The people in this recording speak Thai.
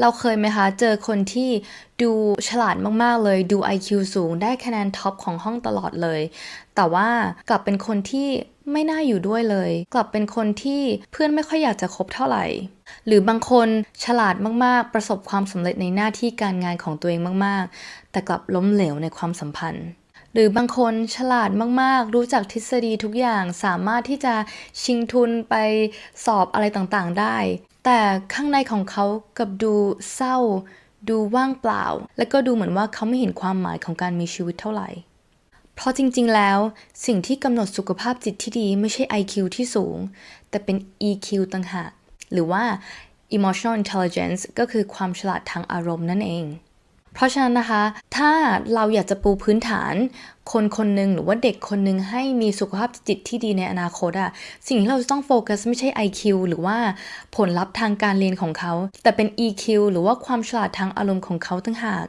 เราเคยไหมคะ เจอคนที่ดูฉลาดมาก ๆ เลย ดู IQ สูง ได้คะแนนท็อปของห้องตลอดเลย แต่ว่ากลับเป็นคนที่ไม่น่าอยู่ด้วยเลย กลับเป็นคนที่เพื่อนไม่ค่อยอยากจะคบเท่าไหร่ หรือบางคนฉลาดมาก ๆ ประสบความสำเร็จในหน้าที่การงานของตัวเองมาก ๆ แต่กลับล้มเหลวในความสัมพันธ์ หรือบางคนฉลาดมากๆ รู้จักทฤษฎีทุกอย่างสามารถที่จะชิงทุนไปสอบอะไรต่างๆได้ แต่ข้างในของเขากับดูเศร้า ดูว่างเปล่า และก็ดูเหมือนว่าเขาไม่เห็นความหมายของการมีชีวิตเท่าไหร่ เพราะจริงๆแล้ว สิ่งที่กำหนดสุขภาพจิตที่ดีไม่ใช่ IQ ที่สูง แต่เป็น EQ ต่างหากหรือว่า emotional intelligence ก็คือความฉลาดทางอารมณ์นั่นเอง เพราะฉะนั้นนะคะ ถ้าเราอยากจะปูพื้นฐาน คนคนหนึ่งหรือว่าเด็กคนหนึ่งให้มีสุขภาพจิตที่ดีในอนาคตอะสิ่งที่เราจะต้องโฟกัสไม่ใช่ IQ หรือว่าผลลัพธ์ทางการเรียนของเขา แต่เป็น EQ หรือว่าความฉลาดทางอารมณ์ของเขาต่างหาก